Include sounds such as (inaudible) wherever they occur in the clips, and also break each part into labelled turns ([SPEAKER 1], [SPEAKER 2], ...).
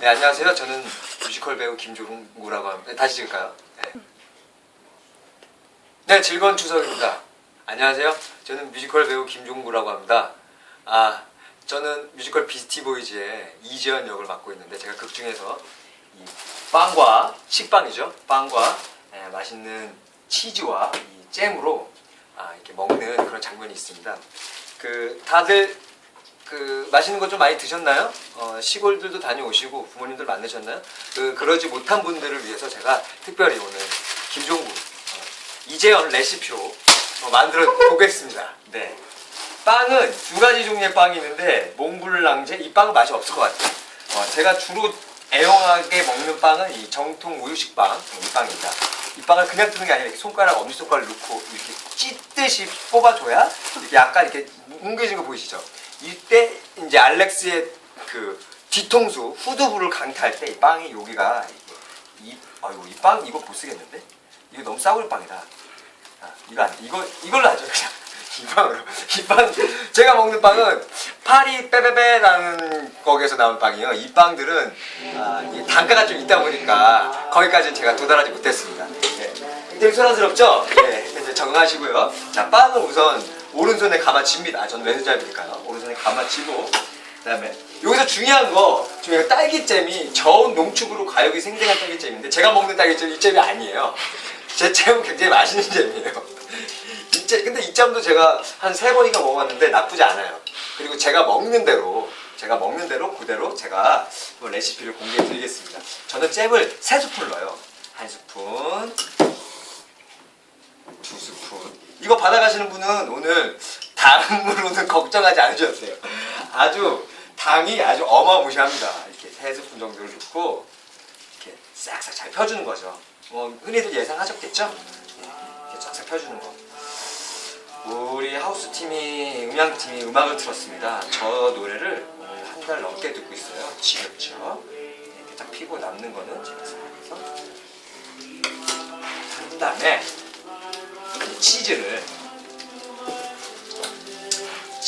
[SPEAKER 1] 네, 안녕하세요. 저는 뮤지컬 배우 김종구라고 합니다. 다시 찍을까요? 네. 네, 즐거운 추석입니다. 안녕하세요. 저는 뮤지컬 배우 김종구라고 합니다. 아, 저는 뮤지컬 비스티 보이즈의 이지연 역을 맡고 있는데 제가 극 중에서 이 빵과 식빵이죠. 빵과 예, 맛있는 치즈와 이 잼으로 아, 이렇게 먹는 그런 장면이 있습니다. 그 다들 그 맛있는 거 좀 많이 드셨나요? 어, 시골들도 다녀오시고 부모님들 만나셨나요? 그 그러지 못한 분들을 위해서 제가 특별히 오늘 김종구 어, 이재현 레시피로 어, 만들어 보겠습니다. 네. 빵은 두 가지 종류의 빵이 있는데 몽블랑제 이 빵은 맛이 없을 것 같아요. 어, 제가 주로 애용하게 먹는 빵은 이 정통 우유식 빵, 이 빵입니다. 이 빵을 그냥 뜨는 게 아니라 이렇게 손가락, 엄지손가락 넣고 이렇게 찢듯이 뽑아줘야 이렇게 약간 이렇게 뭉개진 거 보이시죠? 이때 이제 알렉스의 그 뒤통수, 후두부를 강타할 때 이 빵이 여기가 이게 이, 아이고 이 빵 이거 못 쓰겠는데? 이거 너무 싸구려 빵이다. 아, 이거 안 돼. 이거 이걸로 하죠 그냥. (laughs) 이 빵으로. 이 빵, 제가 먹는 빵은 파리 빼빼빼라는 거기에서 나온 빵이에요. 이 빵들은 아, 이 단가가 좀 있다 보니까 거기까지는 제가 도달하지 못했습니다. 네. 굉장히 소란스럽죠? 네, 이제 적응하시고요. 자, 빵은 우선 오른손에 감아칩니다. 전 왼손잡이니까요. 오른손에 감아치고 그다음에 여기서 중요한 거거 딸기잼이 저온 농축으로 과육이 생생한 딸기잼인데 제가 먹는 딸기잼 이 잼이 아니에요. 제 잼은 굉장히 맛있는 잼이에요. (laughs) 이 잼, 근데 이 잼도 제가 한 세 번인가 먹어봤는데 나쁘지 않아요. 그리고 제가 먹는 대로 제가 먹는 대로 그대로 제가 뭐 레시피를 공개해 드리겠습니다. 저는 잼을 세 스푼 넣어요. 한 스푼, 두 스푼. 받아가시는 분은 오늘 당으로는 (laughs) 걱정하지 않으셔도 돼요. 아주 당이 아주 어마무시합니다. 이렇게 세 스푼 정도를 넣고 이렇게 싹싹 잘 펴주는 거죠. 뭐 흔히들 예상하셨겠죠? 이렇게 쫙싹 펴주는 거. 우리 하우스 팀이 음향 팀이 음악을 틀었습니다. 저 노래를 오늘 한 달 넘게 듣고 있어요. 지겹죠? 이렇게 딱 피고 남는 거는 제가 생각해서 한 다음에 치즈를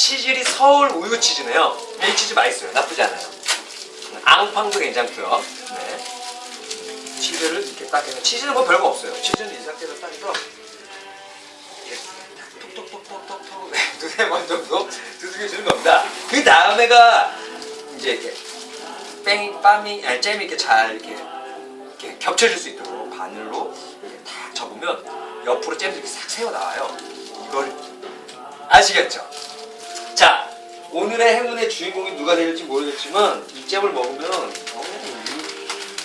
[SPEAKER 1] 치즈리 서울 우유 치즈네요. 이 치즈 맛있어요. 나쁘지 않아요. 앙팡도 괜찮고요. 네. 치즈를 이렇게 딱 해서 치즈는 뭐 별거 없어요. 치즈는 이 상태에서 딱 해서 톡톡톡톡톡톡 네, 두세 번 정도 두들겨 주는 겁니다. 그 다음에가 이제 이렇게 뺑 빰이 아니 잼이 이렇게 잘 이렇게 이렇게 겹쳐질 수 있도록 바늘로 이렇게 탁 접으면 옆으로 잼도 이렇게 싹 새어 나와요. 이걸 아시겠죠? 자 오늘의 행운의 주인공이 누가 될지 모르겠지만 이 잼을 먹으면 어,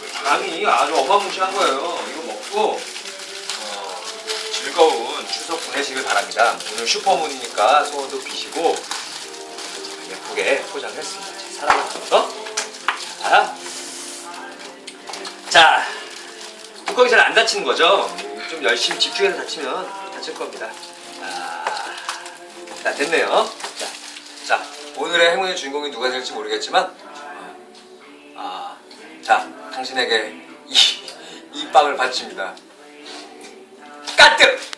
[SPEAKER 1] 이 당이 아주 어마무시한 거예요. 이거 먹고 어, 즐거운 추석 보내시길 바랍니다. 오늘 슈퍼문이니까 소원도 비시고 예쁘게 포장을 했습니다. 제 사랑을 담아서 자, 자 뚜껑이 잘안 닫히는 거죠? 좀 열심히 집중해서 닫히면 닫힐 겁니다. 아, 자 됐네요. 오늘의 행운의 주인공이 누가 될지 모르겠지만 아, 자 당신에게 이, 이 빵을 바칩니다. 까뜩!